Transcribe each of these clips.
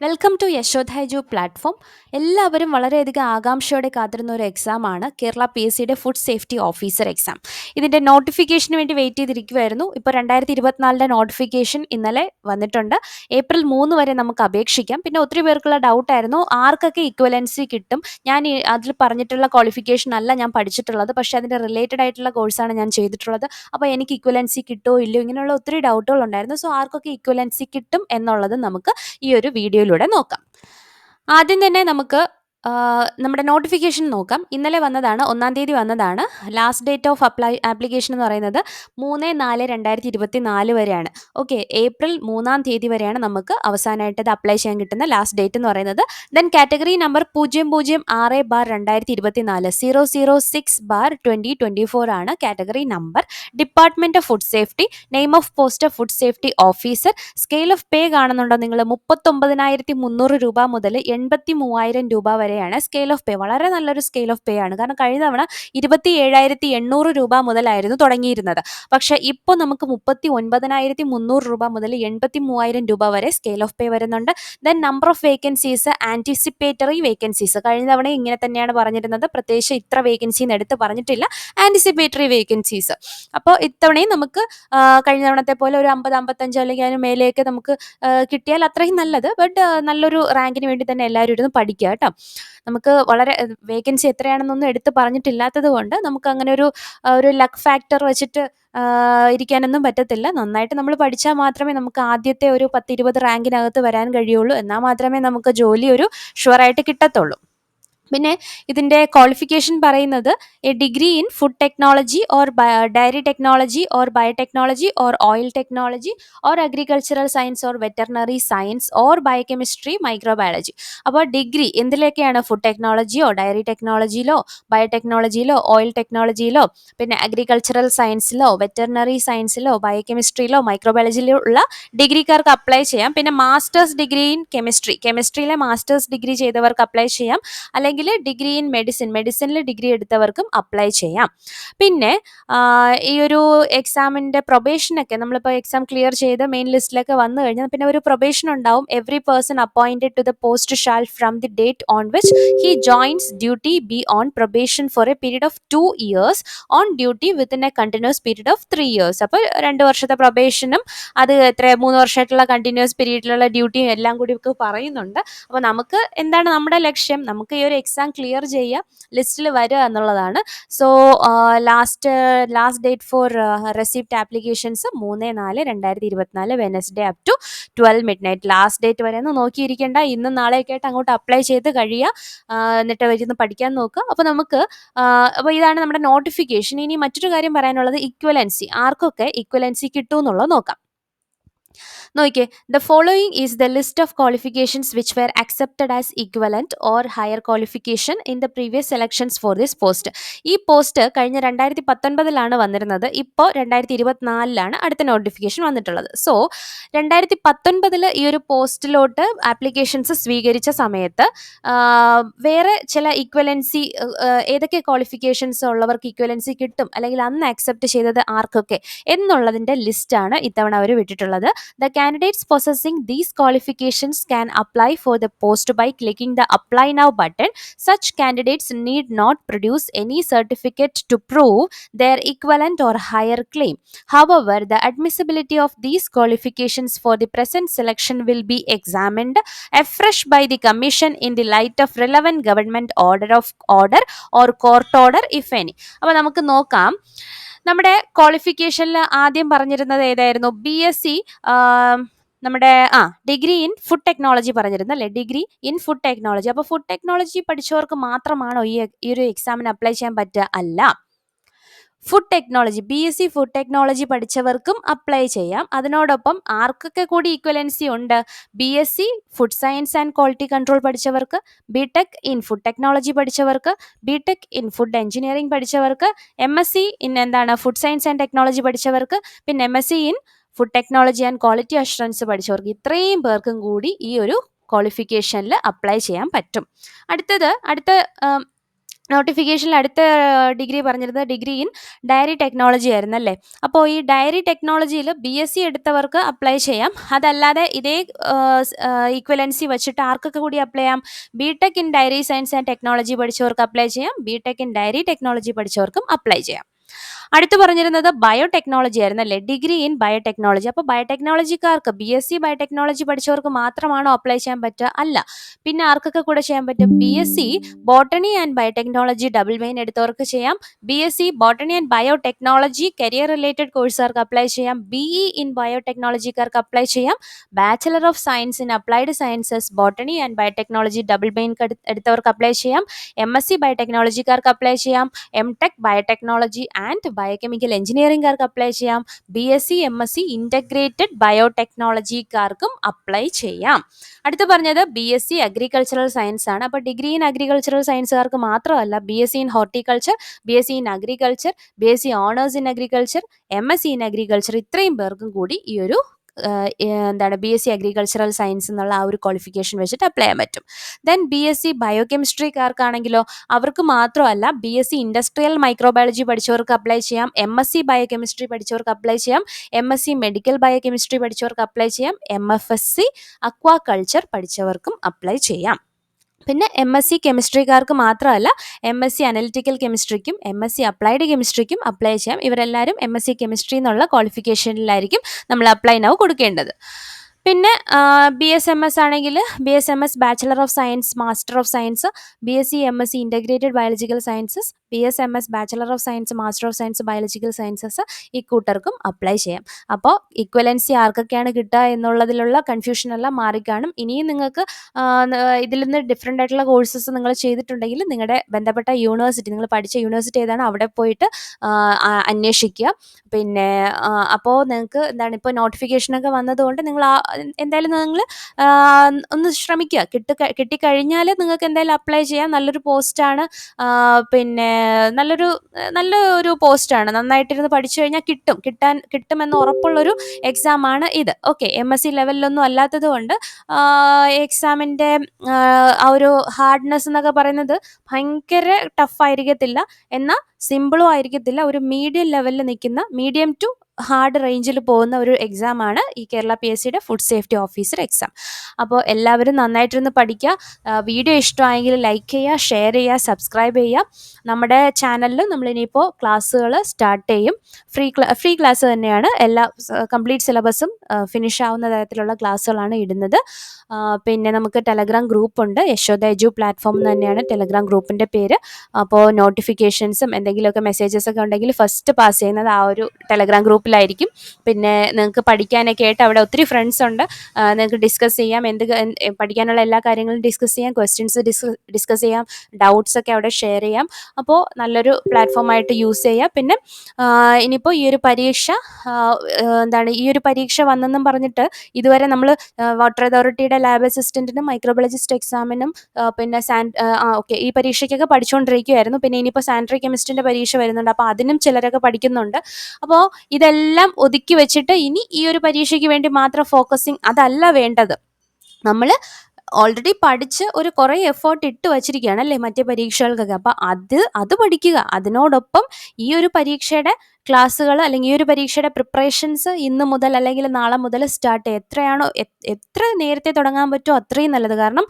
Welcome to യശോധൈജു platform എല്ലാവരും വളരെയധികം ആകാംക്ഷയോടെ കാത്തിരുന്ന ഒരു എക്സാമാണ് കേരള പി എസ് സിയുടെ ഫുഡ് സേഫ്റ്റി ഓഫീസർ എക്സാം ഇതിന്റെ നോട്ടിഫിക്കേഷന് വേണ്ടി വെയിറ്റ് ചെയ്തിരിക്കുമായിരുന്നു ഇപ്പോൾ രണ്ടായിരത്തി ഇരുപത്തിനാലിന്റെ നോട്ടിഫിക്കേഷൻ ഇന്നലെ വന്നിട്ടുണ്ട്. ഏപ്രിൽ മൂന്ന് വരെ നമുക്ക് അപേക്ഷിക്കാം. പിന്നെ ഒത്തിരി പേർക്കുള്ള ഡൗട്ടായിരുന്നു ആർക്കൊക്കെ ഇക്വലൻസി കിട്ടും? ഞാൻ അതിൽ പറഞ്ഞിട്ടുള്ള ക്വാളിഫിക്കേഷൻ അല്ല ഞാൻ പഠിച്ചിട്ടുള്ളത്. പക്ഷേ അതിന്റെ റിലേറ്റഡ് ആയിട്ടുള്ള കോഴ്സാണ് ഞാൻ ചെയ്തിട്ടുള്ളത്. അപ്പോൾ എനിക്ക് ഇക്വലൻസി കിട്ടുമോ ഇല്ലയോ? ഇങ്ങനെയുള്ള ഒത്തിരി ഡൗട്ടുകൾ ഉണ്ടായിരുന്നു. സോ ആർക്കൊക്കെ ഇക്വലൻസി കിട്ടും എന്നുള്ളത് നമുക്ക് ഈ ഒരു വീഡിയോയിലൂടെ നോക്കാം. ആദ്യം തന്നെ നമുക്ക് നമ്മുടെ നോട്ടിഫിക്കേഷൻ നോക്കാം. ഇന്നലെ വന്നതാണ് ഒന്നാം തീയതി വന്നതാണ്. Last date of apply application എന്ന് പറയുന്നത് മൂന്ന് നാല് രണ്ടായിരത്തി ഇരുപത്തി നാല് വരെയാണ്. ഓക്കെ ഏപ്രിൽ മൂന്നാം തീയതി വരെയാണ് നമുക്ക് അവസാനമായിട്ട് ഇത് അപ്ലൈ ചെയ്യാൻ കിട്ടുന്ന ലാസ്റ്റ് ഡേറ്റ് എന്ന് പറയുന്നത്. ദെൻ കാറ്റഗറി നമ്പർ പൂജ്യം പൂജ്യം ആറ് ബാർ രണ്ടായിരത്തി ഇരുപത്തി നാല് zero zero six bar twenty twenty four ആണ് category number department of food safety name of post food safety officer scale of pay കാണുന്നുണ്ടോ നിങ്ങൾ? മുപ്പത്തൊമ്പതിനായിരത്തി മുന്നൂറ് രൂപ മുതൽ എൺപത്തി മൂവായിരം രൂപ വരെയാണ് സ്കെയിൽ ഓഫ് പേ വളരെ നല്ലൊരു സ്കെയിൽ ഓഫ് പേ ആണ്. കാരണം കഴിഞ്ഞ തവണ ഇരുപത്തി ഏഴായിരത്തി എണ്ണൂറ് രൂപ മുതലായിരുന്നു തുടങ്ങിയിരുന്നത്. പക്ഷെ ഇപ്പോൾ നമുക്ക് മുപ്പത്തി ഒൻപതിനായിരത്തി മുന്നൂറ് രൂപ മുതൽ എൺപത്തി മൂവായിരം രൂപ വരെ സ്കെയിൽ ഓഫ് പേ വരുന്നുണ്ട്. Then number of vacancies anticipatory vacancies കഴിഞ്ഞ തവണ ഇങ്ങനെ തന്നെയാണ് പറഞ്ഞിരുന്നത്. പ്രത്യേകിച്ച് ഇത്ര വേക്കൻസി എന്ന് എടുത്ത് പറഞ്ഞിട്ടില്ല. ആന്റിസിപ്പേറ്ററി വേക്കൻസീസ് അപ്പോൾ ഇത്തവണയും നമുക്ക് കഴിഞ്ഞ തവണത്തെ പോലെ ഒരു അമ്പത് അമ്പത്തഞ്ച് അല്ലെങ്കിൽ അതിന് മേലെയൊക്കെ നമുക്ക് കിട്ടിയാൽ അത്രയും നല്ലത്. ബട്ട് നല്ലൊരു റാങ്കിന് വേണ്ടി തന്നെ എല്ലാവരും ഇരുന്ന് പഠിക്കുക കേട്ടോ. നമുക്ക് വളരെ വേക്കൻസി എത്രയാണെന്നൊന്നും എടുത്ത് പറഞ്ഞിട്ടില്ലാത്തത് കൊണ്ട് നമുക്ക് അങ്ങനെ ഒരു ഒരു ലക്ക് ഫാക്ടർ വെച്ചിട്ട് ഇരിക്കാനൊന്നും പറ്റത്തില്ല. നന്നായിട്ട് നമ്മൾ പഠിച്ചാൽ മാത്രമേ നമുക്ക് ആദ്യത്തെ ഒരു പത്ത് ഇരുപത് റാങ്കിനകത്ത് വരാൻ കഴിയുള്ളൂ. എന്നാൽ മാത്രമേ നമുക്ക് ജോലി ഒരു ഷുവറായിട്ട് കിട്ടത്തുള്ളൂ. പിന്നെ ഇതിന്റെ ക്വാളിഫിക്കേഷൻ പറയുന്നത് a degree in food technology or dairy technology or biotechnology or oil technology or agricultural science or veterinary science or biochemistry microbiology അപ്പോൾ ഡിഗ്രി എന്തിലൊക്കെയാണ് ഫുഡ് ടെക്നോളജിയോ ഡയറി ടെക്നോളജിയിലോ ബയോടെക്നോളജിയിലോ ഓയിൽ ടെക്നോളജിയിലോ പിന്നെ അഗ്രികൾച്ചറൽ സയൻസിലോ വെറ്ററിനറി സയൻസിലോ ബയോകെമിസ്ട്രിയിലോ മൈക്രോബയോളജിയിലോ ഉള്ള ഡിഗ്രിക്കാർക്ക് അപ്ലൈ ചെയ്യാം. പിന്നെ മാസ്റ്റേഴ്സ് ഡിഗ്രി ഇൻ കെമിസ്ട്രി കെമിസ്ട്രിയിലെ മാസ്റ്റേഴ്സ് ഡിഗ്രി ചെയ്തവർക്ക് അപ്ലൈ ചെയ്യാം. അല്ലെങ്കിൽ ഡിഗ്രി ഇൻ മെഡിസിൻ മെഡിസിനിൽ ഡിഗ്രി എടുത്തവർക്കും അപ്ലൈ ചെയ്യാം. പിന്നെ ഈ ഒരു എക്സാമിന്റെ പ്രൊബേഷനൊക്കെ നമ്മളിപ്പോൾ എക്സാം ക്ലിയർ ചെയ്ത് മെയിൻ ലിസ്റ്റിലൊക്കെ വന്നു കഴിഞ്ഞാൽ പിന്നെ ഒരു പ്രൊബേഷൻ ഉണ്ടാവും. Every person appointed to the post shall from the date on which he joins duty be on probation for a period of two years on duty within a continuous period of three years അപ്പോൾ രണ്ട് വർഷത്തെ പ്രൊബേഷനും അത് എത്ര മൂന്ന് വർഷമായിട്ടുള്ള continuous പീരീഡിലുള്ള ഡ്യൂട്ടിയും എല്ലാം കൂടി ഒക്കെ പറയുന്നുണ്ട്. അപ്പോൾ നമുക്ക് എന്താണ് നമ്മുടെ ലക്ഷ്യം? നമുക്ക് ഈ ഒരു എക്സാം ക്ലിയർ ചെയ്യുക ലിസ്റ്റിൽ വരിക എന്നുള്ളതാണ്. So last last date for receipt applications മൂന്ന് നാല് രണ്ടായിരത്തി ഇരുപത്തിനാല് Wednesday up to twelve midnight last date വരെ ഒന്ന് നോക്കിയിരിക്കേണ്ട. ഇന്നും നാളെയൊക്കെ ആയിട്ട് അങ്ങോട്ട് അപ്ലൈ ചെയ്ത് കഴിയുക എന്നിട്ട് വരുന്ന് പഠിക്കാൻ നോക്കുക. അപ്പോൾ നമുക്ക് അപ്പോൾ ഇതാണ് നമ്മുടെ നോട്ടിഫിക്കേഷൻ ഇനി മറ്റൊരു കാര്യം പറയാനുള്ളത് ഇക്വലൻസി ആർക്കൊക്കെ ഇക്വലൻസി കിട്ടുമെന്നുള്ളത് നോക്കാം. നോക്കിയേ the following is the list of qualifications which were accepted as equivalent or higher qualification in the previous selections for this post ഈ പോസ്റ്റ് കഴിഞ്ഞ രണ്ടായിരത്തി പത്തൊൻപതിലാണ് വന്നിരുന്നത്. ഇപ്പോൾ രണ്ടായിരത്തി ഇരുപത്തിനാലിലാണ് അടുത്ത നോട്ടിഫിക്കേഷൻ വന്നിട്ടുള്ളത്. സോ രണ്ടായിരത്തി പത്തൊൻപതിൽ ഈ ഒരു പോസ്റ്റിലോട്ട് ആപ്ലിക്കേഷൻസ് സ്വീകരിച്ച സമയത്ത് വേറെ ചില ഇക്വലൻസി ഏതൊക്കെ ക്വാളിഫിക്കേഷൻസ് ഉള്ളവർക്ക് ഇക്വലൻസി കിട്ടും അല്ലെങ്കിൽ അന്ന് അക്സെപ്റ്റ് ചെയ്തത് ആർക്കൊക്കെ എന്നുള്ളതിന്റെ ലിസ്റ്റാണ് ഇത്തവണ അവർ വിട്ടിട്ടുള്ളത്. The candidates possessing these qualifications can apply for the post by clicking the apply now button such candidates need not produce any certificate to prove their equivalent or higher claim. However, the admissibility of these qualifications for the present selection will be examined afresh by the Commission in the light of relevant government order of order or court order, if any. അപ്പോൾ നമുക്ക് നോക്കാം നമ്മുടെ ക്വാളിഫിക്കേഷനിൽ ആദ്യം പറഞ്ഞിരുന്നത് ഏതായിരുന്നു? B S C നമ്മുടെ ആ degree in food technology പറഞ്ഞിരുന്നു അല്ലേ? ഡിഗ്രി ഇൻ ഫുഡ് ടെക്നോളജി അപ്പോൾ ഫുഡ് ടെക്നോളജി പഠിച്ചവർക്ക് മാത്രമാണോ ഈ ഈ ഒരു എക്സാമിന് അപ്ലൈ ചെയ്യാൻ പറ്റുക? അല്ല. Food technology B S C food technology പഠിച്ചവർക്കും apply ചെയ്യാം. അതിനോടൊപ്പം ആർക്കൊക്കെ കൂടി ഈക്വലൻസി ഉണ്ട്? B S C food science and quality control പഠിച്ചവർക്ക് B tech in food technology പഠിച്ചവർക്ക് B tech in food engineering പഠിച്ചവർക്ക് M S C in എന്താണ് food science and technology പഠിച്ചവർക്ക് പിന്നെ M S C in food technology and quality assurance പഠിച്ചവർക്ക്. ഇത്രയും പേർക്കും കൂടി ഈ ഒരു ക്വാളിഫിക്കേഷനിൽ apply ചെയ്യാൻ പറ്റും. അടുത്തത് അടുത്ത നോട്ടിഫിക്കേഷനിൽ അടുത്ത ഡിഗ്രി പറഞ്ഞിരുന്നത് ഡിഗ്രി ഇൻ ഡയറി ടെക്നോളജി ആയിരുന്നു അല്ലേ അപ്പോൾ ഈ ഡയറി ടെക്നോളജിയിൽ ബി എസ് സി എടുത്തവർക്ക് അപ്ലൈ ചെയ്യാം. അതല്ലാതെ ഇതേ ഈക്വലൻസി വെച്ചിട്ട് ആർക്കൊക്കെ കൂടി അപ്ലൈ ചെയ്യാം? B tech in dairy science and technology പഠിച്ചവർക്ക് apply ചെയ്യാം. B tech in dairy technology പഠിച്ചവർക്കും apply ചെയ്യാം. അടുത്ത് പറഞ്ഞിരുന്നത് ബയോടെക്നോളജി ആയിരുന്നു അല്ലേ? ഡിഗ്രി ഇൻ ബയോടെക്നോളജി അപ്പോൾ ബയോടെക്നോളജിക്കാർക്ക് ബി എസ് സി ബയോടെക്നോളജി പഠിച്ചവർക്ക് മാത്രമാണോ അപ്ലൈ ചെയ്യാൻ പറ്റുക? അല്ല. പിന്നെ ആർക്കൊക്കെ കൂടെ ചെയ്യാൻ പറ്റും? B S C botany and biotechnology double main എടുത്തവർക്ക് ചെയ്യാം. B S C botany and biotechnology career related കോഴ്സുകാർക്ക് apply ചെയ്യാം. ബി ഇ ഇൻ ബയോടെക്നോളജിക്കാർക്ക് അപ്ലൈ ചെയ്യാം. Bachelor of science in applied sciences botany and biotechnology double main എടുത്തവർക്ക് apply ചെയ്യാം. M S C ബയോടെക്നോളജിക്കാർക്ക് apply ചെയ്യാം. M tech biotechnology and biochemical എഞ്ചിനീയറിംഗുകാർക്ക് apply ചെയ്യാം. B S C M S C integrated ബയോടെക്നോളജിക്കാർക്കും apply ചെയ്യാം. അടുത്ത് പറഞ്ഞത് B S C agricultural science ആണ്. അപ്പോൾ degree in agricultural സയൻസുകാർക്ക് മാത്രമല്ല B S C in horticulture B S C in agriculture B S C honours in agriculture M S C in agriculture ഇത്രയും പേർക്കും കൂടി ഈ ഒരു എന്താണ് B S C agricultural science എന്നുള്ള ആ ഒരു ക്വാളിഫിക്കേഷൻ വെച്ചിട്ട് അപ്ലൈ ചെയ്യാൻ പറ്റും. ദെൻ ബി എസ് സി ബയോകെമിസ്ട്രിക്കാർക്കാണെങ്കിലോ അവർക്ക് മാത്രമല്ല B S C industrial microbiology പഠിച്ചവർക്ക് apply ചെയ്യാം. എം എസ് സി ബയോകെമിസ്ട്രി പഠിച്ചവർക്ക് അപ്ലൈ ചെയ്യാം. M S C medical biochemistry പഠിച്ചവർക്ക് apply ചെയ്യാം. M F S C aquaculture പഠിച്ചവർക്കും apply ചെയ്യാം. പിന്നെ എം എസ് സി കെമിസ്ട്രിക്കാർക്ക് മാത്രമല്ല എം എസ് സി അനലിറ്റിക്കൽ കെമിസ്ട്രിക്കും എം എസ് സി അപ്ലൈഡ് കെമിസ്ട്രിക്കും അപ്ലൈ ചെയ്യാം. ഇവരെല്ലാവരും എം എസ് സി കെമിസ്ട്രി എന്നുള്ള ക്വാളിഫിക്കേഷനിലായിരിക്കും നമ്മൾ അപ്ലൈ നൗ കൊടുക്കേണ്ടത്. പിന്നെ ബി എസ് എം എസ് ആണെങ്കിൽ B S M S bachelor of science master of science B S C M S C integrated biological sciences B S M S bachelor of science master of science biological sciences ഈ കൂട്ടർക്കും apply ചെയ്യാം. അപ്പോൾ equivalency ആർക്കൊക്കെയാണ് കിട്ടുക എന്നുള്ളതിലുള്ള confusion എല്ലാം മാറിക്കാണും. ഇനിയും നിങ്ങൾക്ക് ഇതിൽ നിന്ന് ഡിഫറെന്റ് ആയിട്ടുള്ള കോഴ്സസ് നിങ്ങൾ ചെയ്തിട്ടുണ്ടെങ്കിൽ നിങ്ങളുടെ ബന്ധപ്പെട്ട യൂണിവേഴ്സിറ്റി നിങ്ങൾ പഠിച്ച യൂണിവേഴ്സിറ്റി ഏതാണ് അവിടെ പോയിട്ട് അന്വേഷിക്കുക. പിന്നെ അപ്പോൾ നിങ്ങൾക്ക് എന്താണ് ഇപ്പോൾ നോട്ടിഫിക്കേഷനൊക്കെ വന്നതുകൊണ്ട് നിങ്ങൾ എന്തായാലും നിങ്ങൾ ഒന്ന് ശ്രമിക്കുക. കിട്ടി കിട്ടിക്കഴിഞ്ഞാൽ നിങ്ങൾക്ക് എന്തായാലും അപ്ലൈ ചെയ്യാം. നല്ലൊരു പോസ്റ്റാണ് പിന്നെ നല്ലൊരു നല്ല ഒരു പോസ്റ്റാണ് നന്നായിട്ടിരുന്ന് പഠിച്ചു കഴിഞ്ഞാൽ കിട്ടും. കിട്ടാൻ കിട്ടുമെന്ന് ഉറപ്പുള്ളൊരു എക്സാമാണ് ഇത്. ഓക്കെ എം എസ് സി ലെവലിലൊന്നും അല്ലാത്തത് കൊണ്ട് എക്സാമിന്റെ ആ ഒരു ഹാർഡ്നെസ് എന്നൊക്കെ പറയുന്നത് ഭയങ്കര ടഫായിരിക്കത്തില്ല എന്നാൽ സിമ്പിളും ആയിരിക്കത്തില്ല. ഒരു മീഡിയം ലെവലിൽ നിൽക്കുന്ന മീഡിയം ടു ഹാർഡ് റേഞ്ചിൽ പോകുന്ന ഒരു എക്സാം ആണ് ഈ കേരള പി എസ് സിയുടെ ഫുഡ് സേഫ്റ്റി ഓഫീസർ എക്സാം അപ്പോൾ എല്ലാവരും നന്നായിട്ടിരുന്ന് പഠിക്കുക. വീഡിയോ ഇഷ്ടമായെങ്കിൽ ലൈക്ക് ചെയ്യുക ഷെയർ ചെയ്യുക സബ്സ്ക്രൈബ് ചെയ്യുക. നമ്മുടെ ചാനലിൽ നമ്മളിനിയിപ്പോൾ ക്ലാസ്സുകൾ സ്റ്റാർട്ട് ചെയ്യും. ഫ്രീ ഫ്രീ ക്ലാസ് തന്നെയാണ്. എല്ലാ കംപ്ലീറ്റ് സിലബസും ഫിനിഷ് ആവുന്ന തരത്തിലുള്ള ക്ലാസ്സുകളാണ് ഇടുന്നത്. പിന്നെ നമുക്ക് ടെലഗ്രാം ഗ്രൂപ്പ് ഉണ്ട്. യശോദ എജു പ്ലാറ്റ്ഫോം തന്നെയാണ് ടെലഗ്രാം ഗ്രൂപ്പിന്റെ പേര്. അപ്പോൾ നോട്ടിഫിക്കേഷൻസും എന്തെങ്കിലുമൊക്കെ മെസ്സേജസ് ഒക്കെ ഉണ്ടെങ്കിൽ ഫസ്റ്റ് പാസ് ചെയ്യുന്നത് ആ ഒരു ടെലഗ്രാം ഗ്രൂപ്പിലായിരിക്കും. പിന്നെ നിങ്ങൾക്ക് പഠിക്കാനൊക്കെ ആയിട്ട് അവിടെ ഒത്തിരി ഫ്രണ്ട്സ് ഉണ്ട്. നിങ്ങൾക്ക് ഡിസ്കസ് ചെയ്യാം. എന്ത് പഠിക്കാനുള്ള എല്ലാ കാര്യങ്ങളും ഡിസ്കസ് ചെയ്യാം. ക്വസ്റ്റ്യൻസ് ഡിസ്കസ് ചെയ്യാം. ഡൗട്ട്സ് ഒക്കെ അവിടെ ഷെയർ ചെയ്യാം. അപ്പോൾ നല്ലൊരു പ്ലാറ്റ്ഫോമായിട്ട് യൂസ് ചെയ്യുക പിന്നെ ഇനിയിപ്പോൾ ഈ ഒരു പരീക്ഷ എന്താണ് ഈ ഒരു പരീക്ഷ വന്നെന്നും പറഞ്ഞിട്ട് ഇതുവരെ നമ്മൾ വാട്ടർ അതോറിറ്റിയുടെ ലാബ് അസിസ്റ്റന്റിനും മൈക്രോബയോളജിസ്റ്റ് എക്സാമിനും പിന്നെ സാൻ ഓക്കെ ഈ പരീക്ഷയ്ക്കൊക്കെ പഠിച്ചുകൊണ്ടിരിക്കുകയായിരുന്നു പിന്നെ ഇനിയിപ്പോൾ സാനിറ്ററി കെമിസ്ട്രിന്റെ പരീക്ഷ വരുന്നുണ്ട്. അപ്പോൾ അതിനും ചിലരൊക്കെ പഠിക്കുന്നുണ്ട്. അപ്പോൾ ഇതെല്ലാം ഒതുക്കി വെച്ചിട്ട് ഇനി ഈ ഒരു പരീക്ഷയ്ക്ക് വേണ്ടി മാത്രം ഫോക്കസിങ് അതല്ല വേണ്ടത്. നമ്മൾ ഓൾറെഡി പഠിച്ച് ഒരു കുറേ എഫേർട്ട് ഇട്ട് വച്ചിരിക്കുകയാണ് അല്ലേ മറ്റേ പരീക്ഷകൾക്കൊക്കെ. അപ്പോൾ അത് അത് പഠിക്കുക. അതിനോടൊപ്പം ഈ ഒരു പരീക്ഷയുടെ ക്ലാസ്സുകൾ അല്ലെങ്കിൽ ഈ ഒരു പരീക്ഷയുടെ പ്രിപ്പറേഷൻസ് ഇന്ന് മുതൽ അല്ലെങ്കിൽ നാളെ മുതൽ സ്റ്റാർട്ട് എത്രയാണോ എത്ര നേരത്തെ തുടങ്ങാൻ പറ്റുമോ അത്രയും നല്ലത്. കാരണം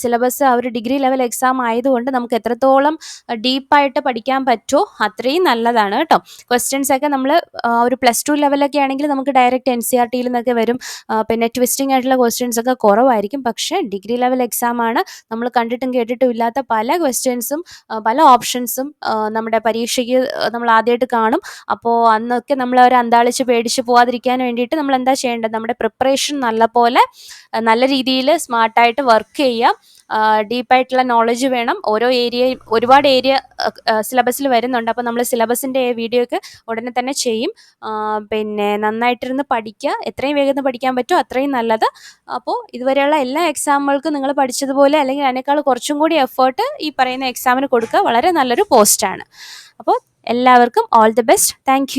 സിലബസ് ആ ഒരു ഡിഗ്രി ലെവൽ എക്സാം ആയതുകൊണ്ട് നമുക്ക് എത്രത്തോളം ഡീപ്പായിട്ട് പഠിക്കാൻ പറ്റുമോ അത്രയും നല്ലതാണ് കേട്ടോ. ക്വസ്റ്റ്യൻസ് ഒക്കെ നമ്മൾ ഒരു പ്ലസ് ടു ലെവലൊക്കെ ആണെങ്കിൽ നമുക്ക് ഡയറക്റ്റ് എൻ സി ആർ ടിയിൽ നിന്നൊക്കെ വരും. പിന്നെ ട്വിസ്റ്റിംഗ് ആയിട്ടുള്ള ക്വസ്റ്റ്യൻസ് ഒക്കെ കുറവായിരിക്കും. പക്ഷേ ഡിഗ്രി ലെവൽ എക്സാം ആണ് നമ്മൾ കണ്ടിട്ടും കേട്ടിട്ടും ഇല്ലാത്ത പല ക്വസ്റ്റ്യൻസും പല ഓപ്ഷൻസും നമ്മുടെ പരീക്ഷയ്ക്ക് നമ്മൾ ആദ്യമായിട്ട് കാണും. അപ്പോൾ അന്നൊക്കെ നമ്മൾ ഒരു അന്താളിച്ച് പേടിച്ച് പോവാതിരിക്കാൻ വേണ്ടിയിട്ട് നമ്മൾ എന്താ ചെയ്യേണ്ടത്? നമ്മുടെ പ്രിപ്പറേഷൻ നല്ല പോലെ നല്ല രീതിയിൽ സ്മാർട്ടായിട്ട് വർക്ക് ചെയ്യാം. ഡീപ്പായിട്ടുള്ള നോളജ് വേണം. ഓരോ ഏരിയയും ഒരുപാട് ഏരിയ സിലബസിൽ വരുന്നുണ്ട്. അപ്പോൾ നമ്മൾ സിലബസിന്റെ വീഡിയോ ഒക്കെ ഉടനെ തന്നെ ചെയ്യും. പിന്നെ നന്നായിട്ടിരുന്ന് പഠിക്കുക. എത്രയും വേഗം പഠിക്കാൻ പറ്റുമോ അത്രയും നല്ലത്. അപ്പോൾ ഇതുവരെയുള്ള എല്ലാ എക്സാമുകൾക്കും നിങ്ങൾ പഠിച്ചതുപോലെ അല്ലെങ്കിൽ അതിനേക്കാൾ കുറച്ചും കൂടി എഫേർട്ട് ഈ പറയുന്ന എക്സാമിന് കൊടുക്കുക വളരെ നല്ലൊരു പോസ്റ്റാണ് അപ്പോൾ എല്ലാവർക്കും ഓൾ ദി ബെസ്റ്റ് താങ്ക്